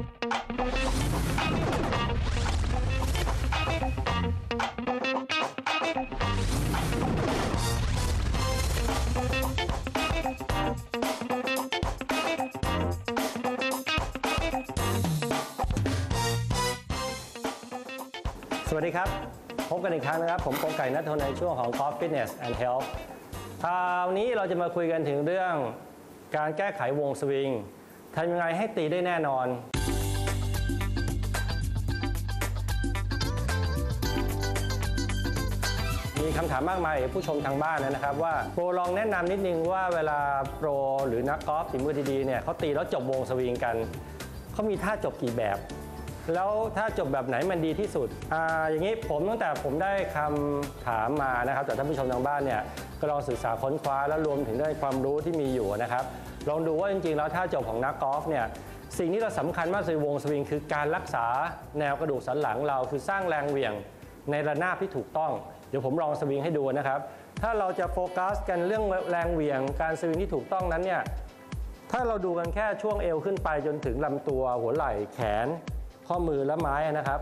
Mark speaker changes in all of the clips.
Speaker 1: สวัสดีครับ พบกันอีกครั้งนะครับ ผมโกไก่นัทนในช่วงของ Golf Fitness and Health คราวนี้เราจะมาคุยกันถึงเรื่องการแก้ไขวงสวิงทำยังไงให้ตีได้แน่นอน มีคำถามมากมายจากผู้ชมทางบ้านนะครับ ว่าโปรลองแนะนำนิดนึงว่าเวลาโปรหรือนักกอล์ฟฝีมือดีๆเนี่ยเขาตีแล้วจบวงสวิงกันเขามีท่าจบกี่แบบ แล้วถ้าจบแบบไหนมันดีที่สุดอาอย่างนี้ผมตั้งแต่ผมได้คำถามมานะครับจากท่านผู้ชมทางบ้านเนี่ยก็ลองศึกษาค้นคว้าแล้วรวมถึงได้ความรู้ที่มีอยู่นะครับ ลองดูว่าจริงๆ แล้วถ้าจบของนักกอล์ฟเนี่ยสิ่งที่เราสำคัญมากในวงสวิงคือการรักษาแนวกระดูกสันหลังเราคือสร้างแรงเหวี่ยงในระนาบที่ถูกต้อง เดี๋ยวผมลองสวิงให้ดูนะครับ ถ้าเราจะโฟกัสกันเรื่องแรงเหวี่ยง การสวิงที่ถูกต้องนั้นเนี่ยถ้าเราดูกันแค่ช่วงเอวขึ้นไปจนถึงลำตัวหัวไหล่แขน ข้อมือและไม้นะครับ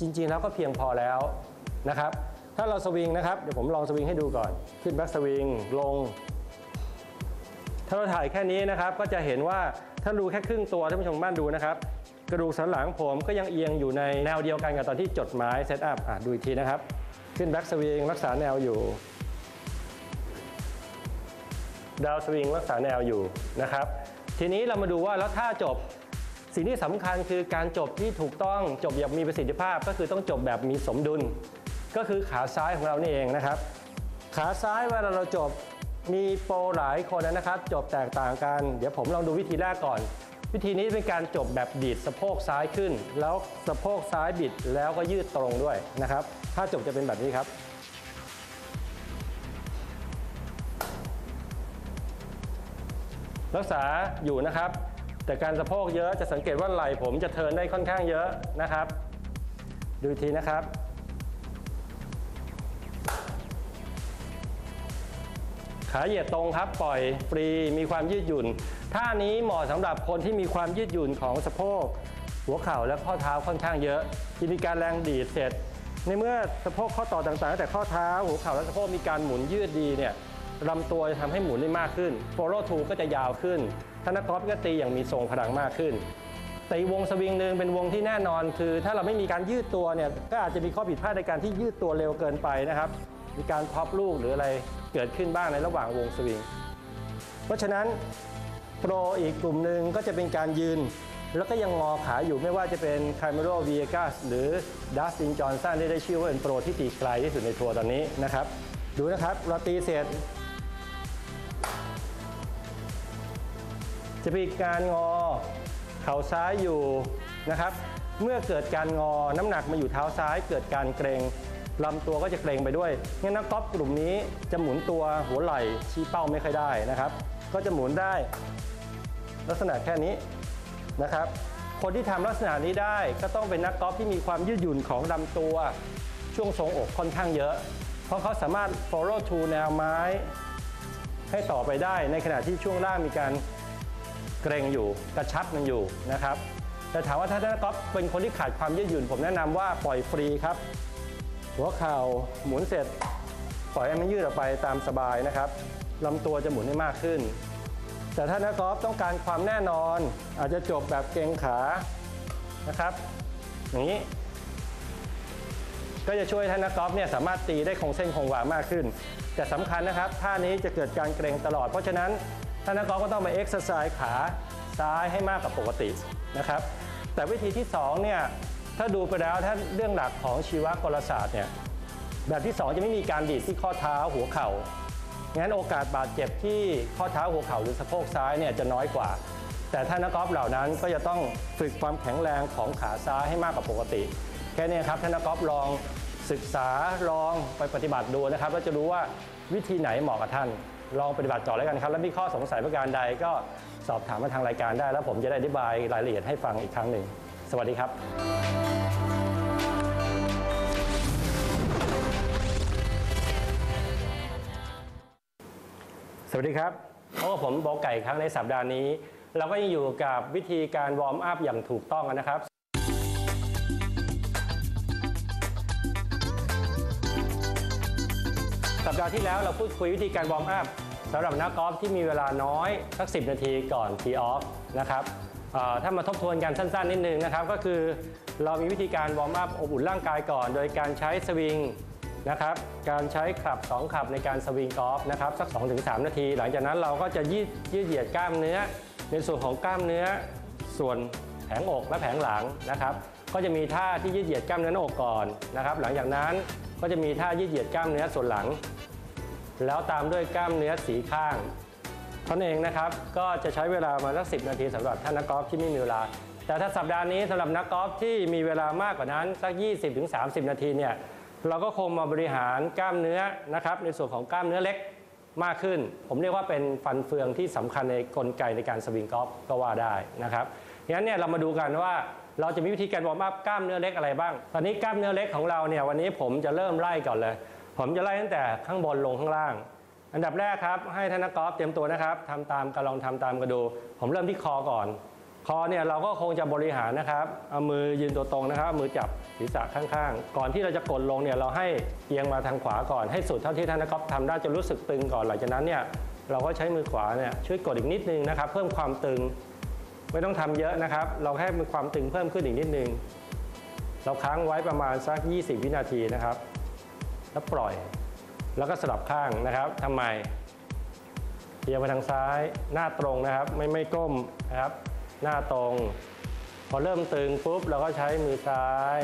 Speaker 1: จริง ๆ แล้วก็เพียงพอแล้วนะครับ ถ้าเราสวิงนะครับเดี๋ยวผมลองสวิงให้ดูก่อน ขึ้นแบ็กสวิงลง ถ้าเราถ่ายแค่นี้นะครับ ก็จะเห็นว่าถ้าดูแค่ครึ่งตัวท่านผู้ชมบ้านดูนะครับ กระดูกสันหลังผมก็ยังเอียงอยู่ในแนวเดียวกันกับตอนที่จดไม้เซตอัพดูอีกทีนะครับ ขึ้นแบ็กสวิงรักษาแนวอยู่ ดาวสวิงรักษาแนวอยู่นะครับ ทีนี้เรามาดูว่าแล้วถ้าจบสิ่งที่สำคัญคือการจบที่ถูกต้องจบอย่างมีประสิทธิภาพ ก็คือต้องจบแบบมีสมดุล ก็คือขาซ้ายของเรานี่เองนะครับ ขาซ้ายเวลาเราจบมีโปรหลายคนนะครับ จบแตกต่างกัน เดี๋ยวผมลองดูวิธีแรกก่อน วิธีนี้เป็นการจบแบบดีดสะโพกซ้ายขึ้น แล้วสะโพกซ้ายบิดแล้วก็ยืดตรงด้วยนะครับ ถ้าจบจะเป็นแบบนี้ครับรักษาอยู่นะครับ แต่การสะโพกเยอะจะสังเกตว่าไหล่ผมจะเทินได้ค่อนข้างเยอะนะครับ ดูทีนะครับ ขาเหยียดตรงครับปล่อยฟรีมีความยืดหยุ่นท่านี้เหมาะสำหรับคนที่มีความยืดหยุ่นของสะโพก หัวเข่าและข้อเท้าค่อนข้างเยอะที่มีการแรงดีดเสร็จ ในเมื่อสะโพกข้อต่อต่างๆตั้งแต่ข้อเท้าหัวเข่าและสะโพกมีการหมุนยืดดีเนี่ยลำตัวจะทำให้หมุนได้มากขึ้น follow through ก็จะยาวขึ้นถ้านักกอล์ฟก็ตีอย่างมีทรงพลังมากขึ้นแต่อีวงสวิงหนึ่งเป็นวงที่แน่นอน คือถ้าเราไม่มีการยืดตัวเนี่ยก็อาจจะมีข้อผิดพลาดในการที่ยืดตัวเร็วเกินไปนะครับ มีการท็อปลูกหรืออะไร เกิดขึ้นบ้างในระหว่างวงสวิง เพราะฉะนั้นโปรอีกกลุ่มหนึ่งก็จะเป็นการยืน แล้วก็ยังงอขาอยู่ไม่ว่าจะเป็นคาร์เมโรวีเอกัสหรือดัสตินจอห์นสันที่ได้ชื่อว่าเป็นโปรที่ตีไกลที่สุดในทัวร์ตอนนี้นะครับ ดูนะครับเราตีเสร็จ จะมีการงอเข่าซ้ายอยู่นะครับ เมื่อเกิดการงอน้ำหนักมาอยู่เท้าซ้ายเกิดการเกรง ลำตัวก็จะเกรงไปด้วยงั้นนักกอล์ฟกลุ่มนี้จะหมุนตัวหัวไหล่ชี้เป้าไม่ค่อยได้นะครับ ก็จะหมุนได้ ลักษณะแค่นี้นะครับ คนที่ทำลักษณะนี้ได้ก็ต้องเป็นนักกอล์ฟที่มีความยืดหยุ่นของลำตัวช่วงทรงอกค่อนข้างเยอะ เพราะเขาสามารถ follow to แนวไม้ ให้ต่อไปได้ในขณะที่ช่วงล่างมีการเกรงอยู่กระชับมันอยู่นะครับแต่ถามว่าถ้านักกอล์ฟเป็นคนที่ขาดความยืดหยุ่นผมแนะนำว่าปล่อยฟรีครับ หัวเข่าหมุนเสร็จ ปล่อยให้มันยืดออกไปตามสบายนะครับลำตัวจะหมุนให้มากขึ้น แต่ถ้านักกอล์ฟต้องการความแน่นอน อาจจะจบแบบเกรงขานะครับอย่างนี้ ก็จะช่วยให้นักกอล์ฟเนี่ยสามารถตีได้คงเส้นคงวามากขึ้น แต่สำคัญนะครับท่านี้จะเกิดการเกรงตลอด เพราะฉะนั้นท่านักกอล์ฟก็ต้องไปเอ็กซ์ไซส์ขาซ้ายให้มากกว่าปกตินะครับ แต่วิธีที่2เนี่ย ถ้าดูไปแล้วถ้าเรื่องหลักของชีวกลศาสตร์เนี่ยแบบที่ 2 จะไม่มีการดีดที่ข้อเท้าหัวเข่างั้นโอกาสบาดเจ็บที่ข้อเท้าหัวเข่าหรือสะโพกซ้ายเนี่ยจะน้อยกว่า แต่ถ้านักกอล์ฟเหล่านั้นก็จะต้องฝึกความแข็งแรงของขาซ้ายให้มากกว่าปกติ แค่นี้ครับท่านนักกอล์ฟลองศึกษาลองไปปฏิบัติดูนะครับแล้วจะรู้ว่าวิธีไหนเหมาะกับท่าน ลองปฏิบัติต่อแล้วกันครับ แล้วมีข้อสงสัยประการใดก็สอบถามมาทางรายการได้ แล้วผมจะได้อธิบายรายละเอียดให้ฟังอีกครั้งหนึ่งสวัสดีครับ สวัสดีครับพบกับผมโบอไก่ครั้งในสัปดาห์นี้ เราก็ยังอยู่กับวิธีการวอร์มอัพอย่างถูกต้องนะครับ สัปดาห์ที่แล้วเราพูดคุยวิธีการวอร์มอัพสำหรับนักกอล์ฟที่มีเวลาน้อยสัก 10 นาทีก่อนทีออฟนะครับถ้ามาทบทวนกันสั้นๆ นิดนึงนะครับ ก็คือเรามีวิธีการวอร์มอัพอบอุ่นร่างกายก่อน โดยการใช้สวิง นะครับการใช้ขับ 2 ขับในการสวิงกอล์ฟนะครับสัก 2-3 นาที หลังจากนั้นเราก็จะยืดยืดเหยียดกล้ามเนื้อ ในส่วนของกล้ามเนื้อส่วนแผงอกและแผงหลังนะครับ ก็จะมีท่าที่ยืดเหยียดกล้ามเนื้อหน้าอกก่อนนะครับ หลังจากนั้นก็จะมีท่ายืดเหยียดกล้ามเนื้อส่วนหลัง แล้วตามด้วยกล้ามเนื้อสีข้างท่านเองนะครับก็จะใช้เวลามาสักสินาทีสำหรับท่านนักกอล์ฟที่ไม่มีเวลา แต่ถ้าสัปดาห์นี้สำหรับนักกอล์ฟที่มีเวลามากกว่านั้นสัก 20-30 นาทีเนี่ย เราก็คงมาบริหารกล้ามเนื้อนะครับ ในส่วนของกล้ามเนื้อเล็กมากขึ้น ผมเรียกว่าเป็นฟันเฟืองที่สำคัญในกลไกในการสวิงกอล์ฟก็ว่าได้นะครับงั้นเนี่ยเรามาดูกันว่าเราจะมีวิธีการวอร์มอัพกล้ามเนื้อเล็กอะไรบ้าง ตอนนี้กล้ามเนื้อเล็กของเราเนี่ยวันนี้ผมจะเริ่มไล่ก่อนเลย ผมจะไล่ตั้งแต่ข้างบนลงข้างล่าง อันดับแรกครับให้ท่านนักกอล์ฟเตรียมตัวนะครับทำตามกันลองทำตามกันดู ผมเริ่มที่คอก่อน คอเนี่ยเราก็คงจะบริหารนะครับเอามือยืนตัวตรงนะครับ มือจับ ศีรษะข้างๆ ก่อนที่เราจะกดลงเนี่ยเราให้เอียงมาทางขวาก่อนให้สุดเท่าที่ท่านนักกอล์ฟทำได้จนรู้สึกตึงก่อนหลังจากนั้นเนี่ยเราก็ใช้มือขวาเนี่ยช่วยกดอีกนิดนึงนะครับ เพิ่มความตึงไม่ต้องทำเยอะนะครับ เราแค่มีความตึงเพิ่มขึ้นอีกนิดนึง เราค้างไว้ประมาณสัก 20 วินาทีนะครับ แล้วปล่อย แล้วก็สลับข้างนะครับทำไมเอียงไปทางซ้ายหน้าตรงนะครับ ไม่ไม่ก้มนะครับ หน้าตรง พอเริ่มตึงปุ๊บเราก็ใช้มือซ้าย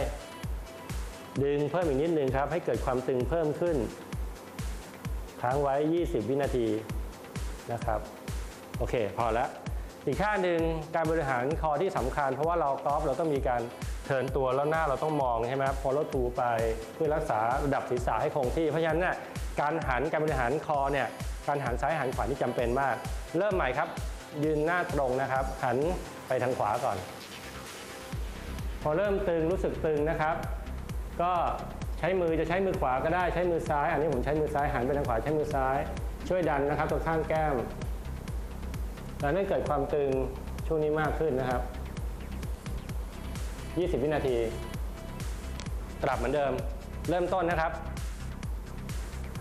Speaker 1: ดึงเพิ่มอีกนิดนึงครับ ให้เกิดความตึงเพิ่มขึ้น ค้างไว้ 20 วินาทีนะครับ โอเค พอแล้วอีกข้างหนึ่งการบริหารคอที่สำคัญ เพราะว่าเรากอล์ฟเราต้องมีการเทินตัวแล้วหน้าเราต้องมองใช่ไหมครับพอลดทูไปเพื่อรักษาระดับศีรษะให้คงที่ เพราะฉะนั้นเนี่ยการหันการบริหารคอเนี่ยการหันซ้ายหันขวานี่จำเป็นมาก เริ่มใหม่ครับ ยืนหน้าตรงนะครับ หันไปทางขวาก่อน พอเริ่มตึงรู้สึกตึงนะครับ ก็ใช้มือจะใช้มือขวาก็ได้ใช้มือซ้าย อันนี้ผมใช้มือซ้ายหันไปทางขวาใช้มือซ้าย ช่วยดันนะครับตรงข้างแก้มแล้วให้เกิดความตึงช่วงนี้มากขึ้นนะครับ 20 วินาทีกลับเหมือนเดิม เริ่มต้นนะครับ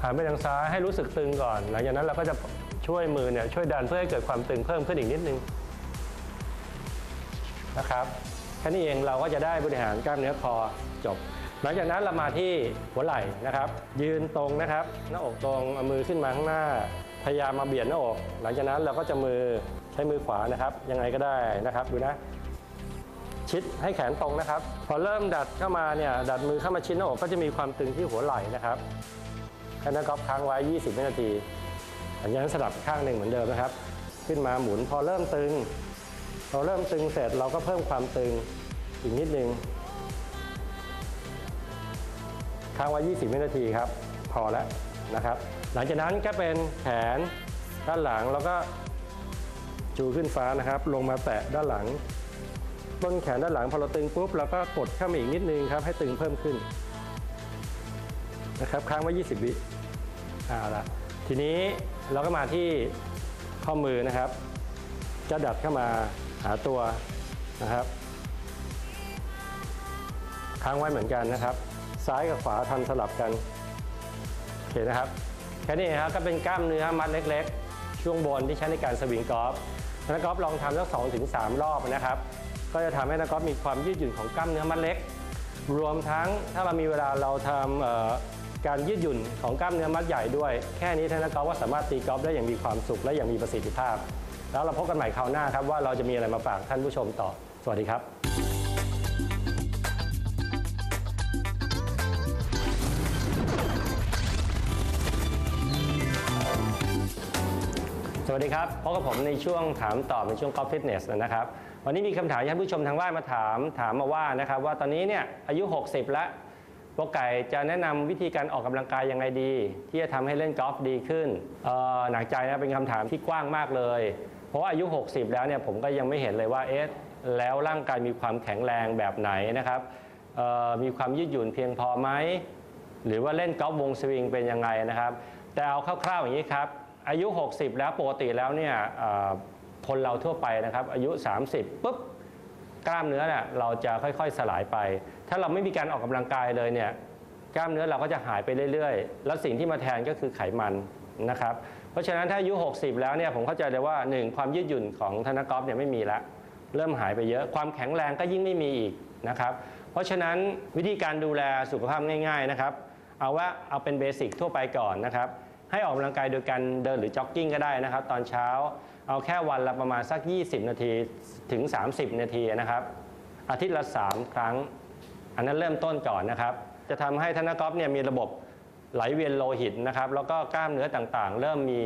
Speaker 1: หันไปทางซ้ายให้รู้สึกตึงก่อน หลังจากนั้นเราก็จะช่วยมือเนี่ยช่วยดันเพื่อให้เกิดความตึงเพิ่มขึ้นอีกนิดนึงนะครับแค่นี้เองเราก็จะได้บริหารกล้ามเนื้อคอจบ ลังจากนั้นเรามาที่หัวไหล่นะครับ ยืนตรงนะครับ หน้าอกตรงเอามือขึ้นมาข้างหน้า พยายามมาเบียดหน้าอก หลังจากนั้นเราก็จะมือใช้มือขวานะครับ ยังไงก็ได้นะครับดูนะ ชิดให้แขนตรงนะครับ พอเริ่มดัดเข้ามาเนี่ยดัดมือเข้ามาชิดหน้าอกก็จะมีความตึงที่หัวไหล่นะครับแค่นั้นก็ค้างไว้ 20วินาทีหลังจากนั้นสลับข้างหนึ่งเหมือนเดิมนะครับ ขึ้นมาหมุนพอเริ่มตึงพอเริ่มตึงเสร็จเราก็เพิ่มความตึงอีกนิดนึง ค้างไว้ 20 วินาทีครับ พอแล้วนะครับ หลังจากนั้นก็เป็นแขนด้านหลังแล้วก็จูขึ้นฟ้านะครับ ลงมาแตะด้านหลัง ต้นแขนด้านหลังพอเราตึงปุ๊บเราก็กดเข้ามาอีกนิดนึงครับ ให้ตึงเพิ่มขึ้นนะครับค้างไว้ 20 วิเอาละทีนี้เราก็มาที่ข้อมือนะครับ จะดัดเข้ามาหาตัวนะครับ ค้างไว้เหมือนกันนะครับ ซ้ายกับขวาทำสลับกันโอเคนะครับแค่นี้ครับก็เป็นกล้ามเนื้อมัดเล็กๆ ช่วงบนที่ใช้ในการสวิงกอล์ฟนักกอล์ฟลองทำสักสองถึงสามรอบนะครับ ก็จะทำให้นักกอล์ฟมีความยืดหยุ่นของกล้ามเนื้อมัดเล็ก รวมทั้งถ้าเรามีเวลาเราทำการยืดหยุ่นของกล้ามเนื้อมัดใหญ่ด้วย แค่นี้ท่านนักกอล์ฟก็สามารถตีกอล์ฟได้อย่างมีความสุขและอย่างมีประสิทธิภาพ แล้วเราพบกันใหม่คราวหน้าครับว่าเราจะมีอะไรมาฝากท่านผู้ชมต่อ สวัสดีครับ วัสดีครับพบกับผมในช่วงถามตอบในช่วงกอล์ฟฟิตเนสนะครับ วันนี้มีคำถามที่ท่านผู้ชมทางบ้านมาถามถามมาว่านะครับว่าตอนนี้เนี่ยอายุ 60 แล้วโปรไก่จะแนะนำวิธีการออกกำลังกายยังไงดี ที่จะทำให้เล่นกอล์ฟดีขึ้นเอ่อหนักใจนะเป็นคำถามที่กว้างมากเลย เพราะว่าอายุ 60 แล้วเนี่ยผมก็ยังไม่เห็นเลยว่าเอ๊ะแล้วร่างกายมีความแข็งแรงแบบไหนนะครับมีความยืดหยุ่นเพียงพอไหมหรือว่าเล่นกอล์ฟวงสวิงเป็นยังไงนะครับ แต่เอาคร่าวๆอย่างนี้ครับ อายุ 60 แล้วปกติแล้วเนี่ยคนเราทั่วไปนะครับอายุ 30ปุ๊บกล้ามเนื้อเนี่ยเราจะค่อยๆสลายไป ถ้าเราไม่มีการออกกำลังกายเลยเนี่ยกล้ามเนื้อเราก็จะหายไปเรื่อยๆ แล้วสิ่งที่มาแทนก็คือไขมันนะครับ เพราะฉะนั้นถ้าอายุ 60 แล้วเนี่ยผมเข้าใจเลยว่า 1 ความยืดหยุ่นของธนกอฟเนี่ยไม่มีละเริ่มหายไปเยอะความแข็งแรงก็ยิ่งไม่มีอีกนะครับ เพราะฉะนั้นวิธีการดูแลสุขภาพง่าย ๆนะครับ เอาว่าเอาเป็นเบสิกทั่วไปก่อนนะครับ ให้ออกกำลังกายโดยการเดินหรือจ็อกกิ้งก็ได้นะครับ ตอนเช้าเอาแค่วันละประมาณสัก 20 นาทีถึง 30 นาทีนะครับ อาทิตย์ละ 3 ครั้ง อันนั้นเริ่มต้นก่อนนะครับ จะทำให้ธนกอฟเนี่ยมีระบบไหลเวียนโลหิตนะครับ แล้วก็กล้ามเนื้อต่างๆ เริ่มมี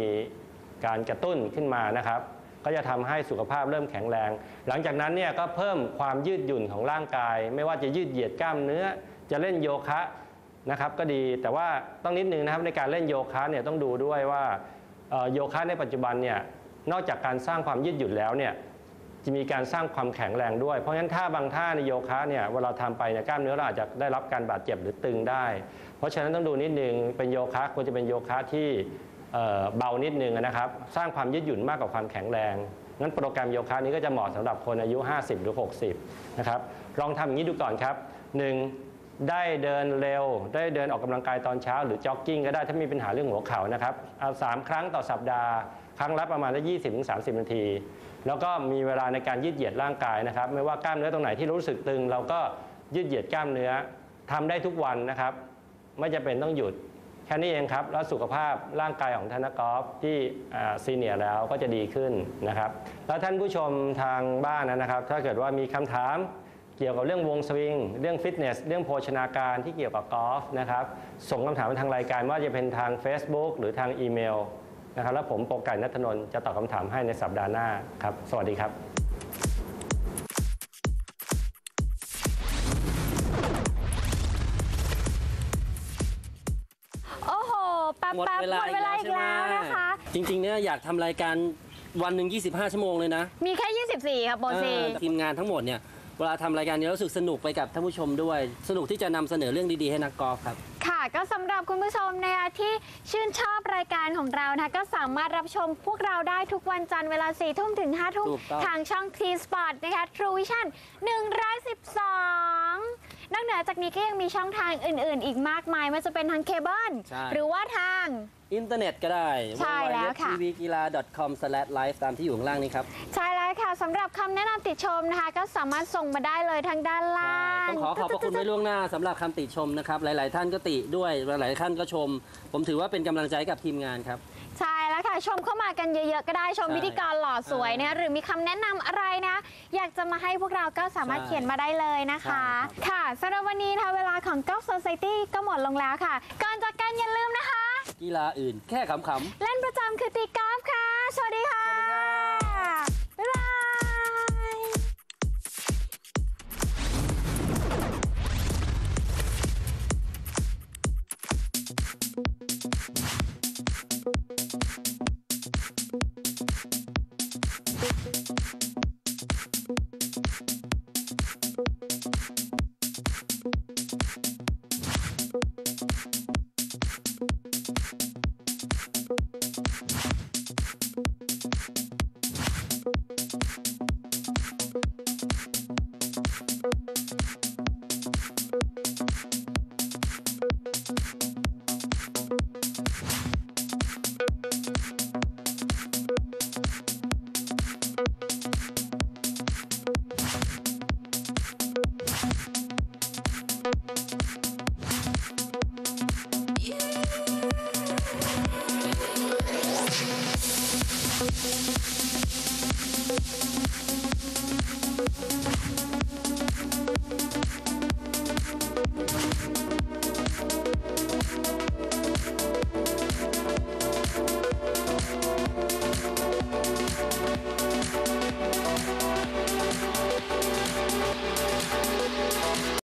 Speaker 1: การกระตุ้นขึ้นมานะครับ ก็จะทำให้สุขภาพเริ่มแข็งแรง หลังจากนั้นเนี่ยก็เพิ่มความยืดหยุ่นของร่างกาย ไม่ว่าจะยืดเหยียดกล้ามเนื้อ จะเล่นโยคะ นะครับก็ดีแต่ว่าต้องนิดนึงนะครับในการเล่นโยคะเนี่ยต้องดูด้วยว่าโยคะในปัจจุบันเนี่ยนอกจากการสร้างความยืดหยุ่นแล้วเนี่ยจะมีการสร้างความแข็งแรงด้วย เพราะฉะนั้นท่าบางท่าในโยคะเนี่ยเวลาทำไปเนี่ยกล้ามเนื้อเราอาจจะได้รับการบาดเจ็บหรือตึงได้ เพราะฉะนั้นต้องดูนิดนึงเป็นโยคะควรจะเป็นโยคะที่เบานิดนึงนะครับ สร้างความยืดหยุ่นมากกว่าความแข็งแรงงั้นโปรแกรมโยคะนี้ก็จะเหมาะสำหรับคนอายุ 50 หรือ 60 นะครับ ลองทำอย่างนี้ดูก่อนครับ 1. ได้เดินเร็ว ได้เดินออกกำลังกายตอนเช้า หรือจ็อกกิ้งก็ได้ถ้ามีปัญหาเรื่องหัวเข่านะครับเอาสามครั้งต่อสัปดาห์ ครั้งละประมาณ20ถึง30นาที แล้วก็มีเวลาในการยืดเหยียดร่างกายนะครับ ไม่ว่ากล้ามเนื้อตรงไหนที่รู้สึกตึง เราก็ยืดเหยียดกล้ามเนื้อทำได้ทุกวันนะครับ ไม่จำเป็นต้องหยุดแค่นี้เองครับ แล้วสุขภาพร่างกายของธนกอล์ฟที่ซีเนียร์แล้วก็จะดีขึ้นนะครับ แล้วท่านผู้ชมทางบ้านนะครับ ถ้าเกิดว่ามีคำถาม เกี่ยวกับเรื่องวงสวิง เรื่องฟิตเนส เรื่องโภชนาการที่เกี่ยวกับกอล์ฟนะครับ ส่งคำถามมาทางรายการว่าจะเป็นทาง Facebook หรือทางอีเมลนะครับ แล้วผมโปรไก่นัทนนท์จะตอบคำถามให้ในสัปดาห์หน้าครับ สวัสดีครับ
Speaker 2: โอ้โหแป๊บ
Speaker 3: หมด
Speaker 2: แป๊บ
Speaker 3: เว
Speaker 2: ห
Speaker 3: ลาม
Speaker 2: ดเวลาอีกแล้ว
Speaker 3: ใช่ไหม
Speaker 2: นะคะ
Speaker 3: จริงๆเนี่ยอยากทำรายการวันหนึ่ง25 ชั่วโมงเลยนะ
Speaker 2: มีแค่ 24ครับโบซี
Speaker 3: เออทีมงานทั้งหมดเนี่ย เวลาทำรายการนี้รู้สึกสนุกไปกับท่านผู้ชมด้วย สนุกที่จะนำเสนอเรื่องดีๆ ให้นักกอล์ฟครับ
Speaker 2: ค่ะก็สำหรับคุณผู้ชมนะคะที่ชื่นชอบรายการของเรานะคะก็สามารถรับชมพวกเราได้ทุกวันจันทร์เวลา4ทุ่มถึง5ทุ่ม
Speaker 3: ถูกต้อง
Speaker 2: ทางช่อง T Sport นะคะ True Vision 112 นอกเหนือจากนี้ก็ยังมีช่องทางอื่น ๆ อีกมากมายไม่ว่าจะเป็นทางเคเบิล
Speaker 3: ใช่
Speaker 2: หรือว่าทาง
Speaker 3: อินเทอร์เน็ตก็ได้
Speaker 2: ใช่แล้วค่ะ
Speaker 3: ทีวีกีฬา .com/live ตามที่อยู่ข้างล่างนี้ครับ
Speaker 2: ใช่แล้วค่ะสำหรับคำแนะนำติดชมนะคะ ก็สามารถส่งมาได้เลยทางด้านล่าง
Speaker 3: ต้องขอขอบพระคุณไว้ล่วงหน้าสำหรับคำติชมนะครับ หลาย ๆ ท่านก็ติด้วยหลาย ๆ ท่านก็ชม ผมถือว่าเป็นกำลังใจให้กับทีมงานครับ
Speaker 2: ใช่แล้วค่ะ ชมเข้ามากันเยอะๆ ก็ได้ชม
Speaker 3: ใช่
Speaker 2: พิธีกรหล่อสวยนะคะหรือมีคำแนะนำอะไรนะ อยากจะมาให้พวกเราก็สามารถ
Speaker 3: ใช่
Speaker 2: เขียนมาได้เลยนะคะ
Speaker 3: ใช่ครับ
Speaker 2: ค่ะสำหรับวันนี้นะคะเวลาของ Golf Society ก็หมดลงแล้วค่ะ ก่อนจากกันอย่าลืมนะคะ
Speaker 3: กีฬาอื่นแค่ขำๆ
Speaker 2: เล่นประจำคือตีกอล์ฟค่ะ สวัสดีค่ะบ๊